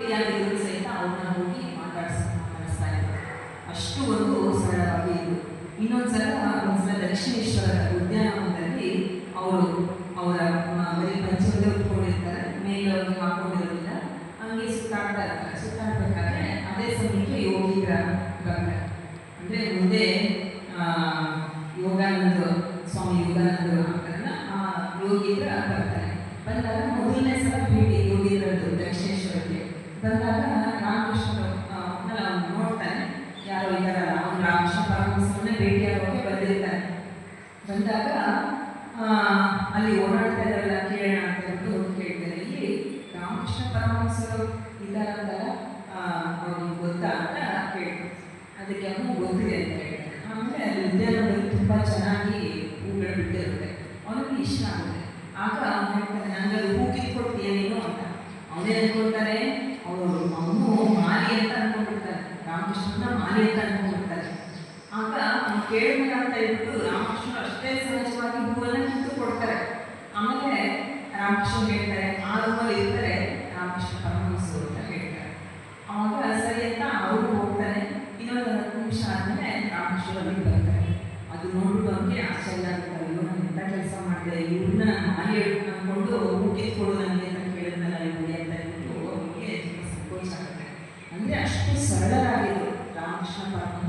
ಯಾರಿದ್ರು ಸಹಿತ ಅವ್ರನ್ನ ಹೋಗಿ ಮಾತಾಡಿಸ್ ಮಾತಾಡಿಸ್ತಾ ಇದ್ರು. ಅಷ್ಟು ಒಂದು ಸರಳವಾಗಿ ಇದ್ರು ಇನ್ನೊಂದ್ಸಲ ಒಂದ್ಸಲ ದಕ್ಷಿಣೇಶ್ವರ ಉದ್ಯಾನವನದಲ್ಲಿ ಅವರು ಅವರ ಬರೀ ಪಂಚಮದೇ ಉಟ್ಕೊಂಡಿರ್ತಾರೆ ಮೇಲೆ ಅವ್ರಿಗೆ ಹಾಕೊಂಡಿರೋದಿಲ್ಲ ಹಂಗೆ ಸುತ್ತಾಡ್ತಾ ಇರ್ತಾರೆ. ಸುತ್ತಾಡ್ಬೇಕಾದ್ರೆ ಅದೇ ಸಮಯಕ್ಕೆ ಯೋಗಿಗಳ ಬರ್ತಾರೆ ಅಂದ್ರೆ ಮುಂದೆ ಯೋಗಾನಂದ ಸ್ವಾಮಿ ಯೋಗಾನಂದರು ಆಗ್ತಾರಲ್ಲ ಆ ಯೋಗಿಗಳ ಬರ್ತಾರೆ. ಬಂದಾಗ ರಾಮಕೃಷ್ಣ ನೋಡ್ತಾನೆ. ಯಾರೋ ಇದ್ದಾರಲ್ಲ ಅವನು ರಾಮಕೃಷ್ಣ ಪರಮಹಂಸರನ್ನೇ ಭೇಟಿಯಾಗೋಕೆ ಬಂದಿರ್ತಾನೆ. ಬಂದಾಗ ಅಲ್ಲಿ ಓಡಾಡ್ತಾ ಇದ್ದಾರಲ್ಲ, ಕೇಳೋಣ ಅಂತ ಹೇಳ್ಬಿಟ್ಟು ಕೇಳ್ತಾರೆ. ಇಲ್ಲಿ ರಾಮಕೃಷ್ಣ ಪರಮಹಂಸರು ಇದ್ದಾರಂತಲ್ಲ ಅವ್ರಿಗೆ ಗೊತ್ತಾ ಅಂತ ಕೇಳ್ತಾರೆ. ಅದಕ್ಕೆ ಅವನು ಗೊತ್ತಿದೆ ಅಂತ ಹೇಳ್ತಾರೆ. ಆಮೇಲೆ ಅಲ್ಲಿ ಉದ್ಯಾನದಲ್ಲಿ ತುಂಬ ಚೆನ್ನಾಗಿ ಹೂಗಳು ಬಿಟ್ಟಿರುತ್ತೆ. ಅವನಿಗೆ ಇಷ್ಟ ಆಗುತ್ತೆ. ಆಗ ಅವ್ನು ಹೇಳ್ತಾನೆ ನನಗೆ ಹೂ ಕಿತ್ಕೊಡ್ತೀಯ ನೀನು? ಅಂತ. ಅವನೇ ಅನ್ಕೊಳ್ತಾನೆ ಅವರು ಅವನು ಮಾಲಿ ಅಂತ ಅನ್ಕೊಂಡಿರ್ತಾರೆ. ರಾಮಕೃಷ್ಣನ ಮಾಲಿ ಅಂತ ಅನ್ಕೊಂಡಿರ್ತಾರೆ. ಆಗ ಅವ್ನು ಕೇಳಿದ ಅಂತ ಹೇಳ್ಬಿಟ್ಟು ರಾಮಕೃಷ್ಣ ಅಷ್ಟೇ ಸಹಜವಾಗಿ ಹೂವನ್ನ ಕಿತ್ತು ಕೊಡ್ತಾರೆ. ಆಮೇಲೆ ರಾಮಕೃಷ್ಣ ಹೇಳ್ತಾರೆ ಆ ರೂಮಲ್ಲಿ ಇರ್ತಾರೆ ರಾಮಕೃಷ್ಣ ಪರಮಹಂಸರು ಅಂತ ಹೇಳ್ತಾರೆ. ಅವಾಗ ಸರಿ ಅಂತ ಅವರು ಹೋಗ್ತಾರೆ. ಇನ್ನೊಂದು ಹತ್ತು ನಿಮಿಷ ಆದಮೇಲೆ ರಾಮಕೃಷ್ಣ ಅಲ್ಲಿ ಬರ್ತಾರೆ. ಅದು ನೋಡುವಂಗೆ ಆಶ್ಚರ್ಯ ಆಗ್ತಾರೆ ನಾನು ಎಂಥ ಕೆಲಸ ಮಾಡಿದೆ? ಇವ್ರನ್ನ ಮಾಲೆ ಅನ್ಕೊಂಡು ಹೂ ಕಿತ್ಕೊಡು ಸರಳರಾಗಿದೆ ರಾಮಕೃಷ್ಣ ಪರಮ